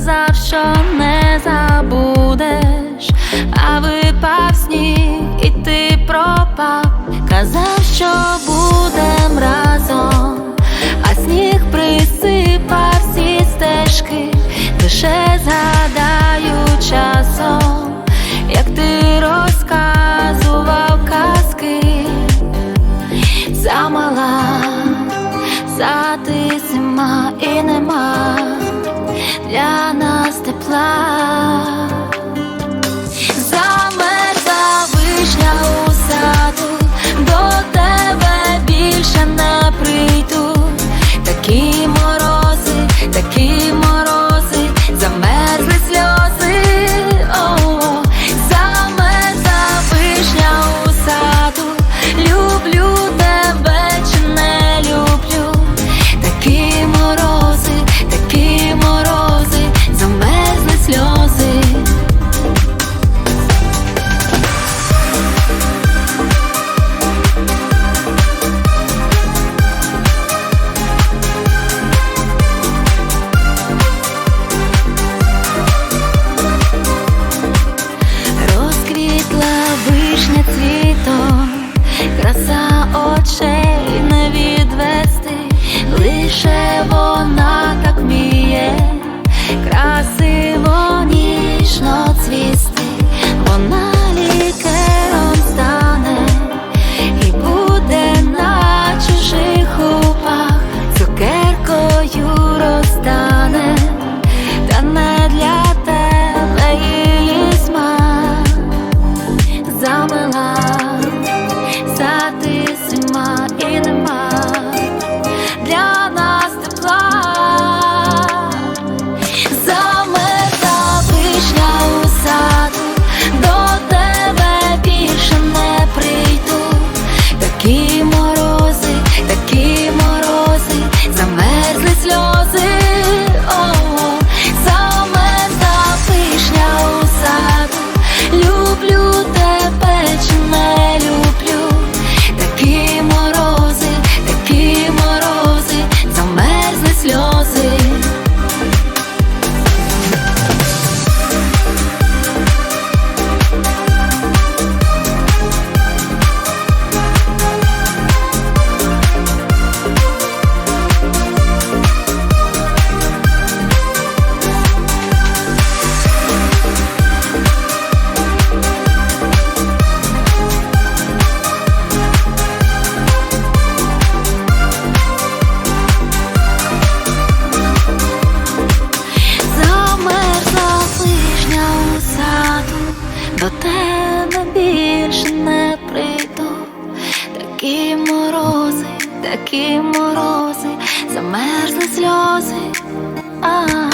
казав, що не забудеш, а випав сніг, і ти пропав, казав, що будем разом, а сніг присипав всі стежки, лише згадаю часом, як ти розказував казки, замала, за ти зима і нема. Yeah. fly. За очей не відвести лише. dancing До тебе більш не прийду, такі морози, такі морози, замерзли сльози. А -а -а.